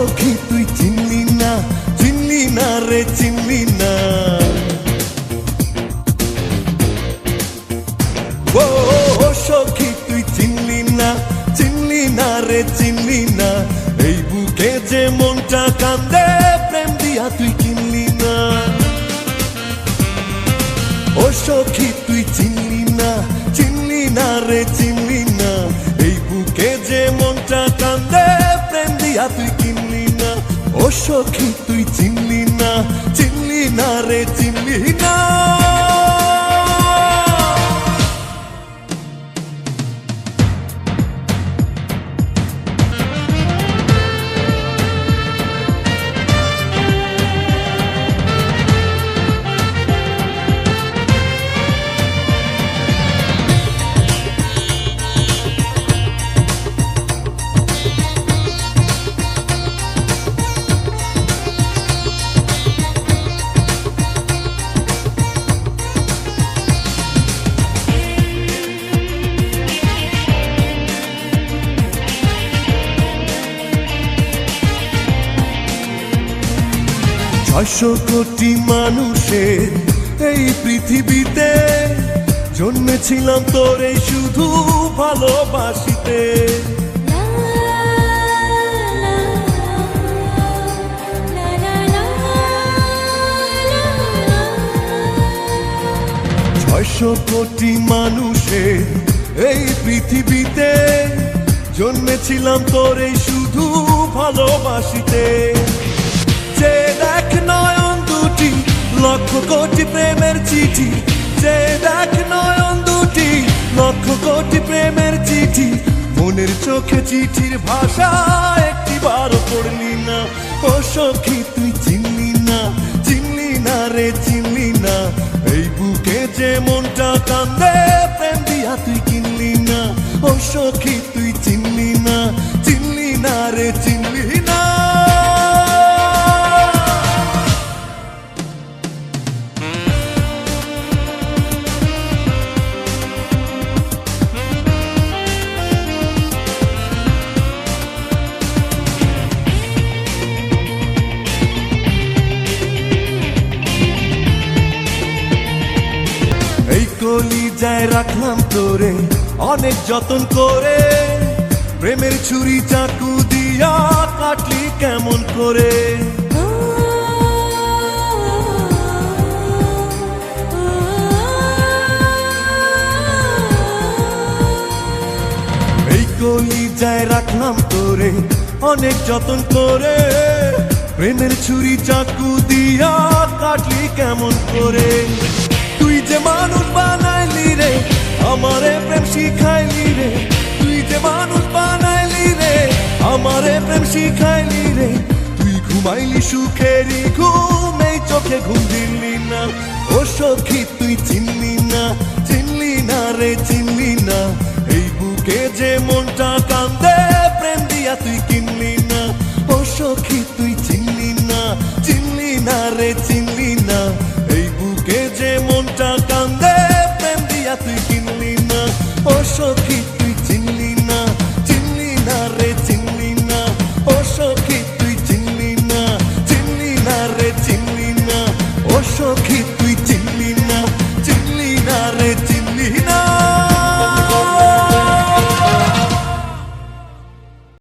সখী, তুই চিনলি না চিনলি না রে, চিনলি না। ও সখী, তুই চিনলি না চিনলি না রে, চিনলি না। এই বুকে যে মনটা কান্দে, প্রেম দিয়া তুই কিনলি না। ও সখী, তুই চিনলি না চিনলি না রে, চিনলি না। এই বুকে যে মনটা কান্দে, প্রেম দিয়া তুই সখী তুই চিনলি না চিনলি না রে চিনলি না। ছয়শো কোটি মানুষের এই পৃথিবীতে জন্মেছিলাম তোরে শুধু ভালোবাসিতে। ছয়শো কোটি মানুষের এই পৃথিবীতে জন্মেছিলাম তোরে শুধু ভালোবাসিতে। যে দেখ নয়ন দুটি লক্ষ কোটি প্রেমের চিঠি, যে দেখ নয়ন দুটি, লক্ষ কোটি প্রেমের চিঠি, মনের চোখে চিঠির ভাষা একটি বার পড়লি না। ও সখী, তুই চিনলি না চিনলি না রে, চিনলি না। এই বুকে যে মনটা কান্দে, প্রেম দিয়া তুই কিনলি না। ও সখী এই কলি যায় রাখলাম তোরে, অনেক যতন করে। প্রেমের ছুরি চাকু দিয়া কাটলি কেমন করে? এই কলি যায় রাখলাম তোরে, অনেক যতন করে। প্রেমের ছুরি চাকু দিয়া কাটলি কেমন করে? তুই যে মানুষ আমারে প্রেম শিখাইলি রে। তুই ঘুমাইলি সুখেরই ঘুম চোখে ঘুম দিলি না। ও সখী, তুই চিনলি না চিনলি না রে, চিনলি না। এই বুকে যে মনটা কান্দে, প্রেম দিয়া তুই কিনলি না। ও সখী, তুই চিনলি না চিনলি না রে, চিনলি না। এই বুকে যে মনটা কান্দে, প্রেম দিয়া তুই কিনলি না। ও সখী পাখি তুই চিনলি না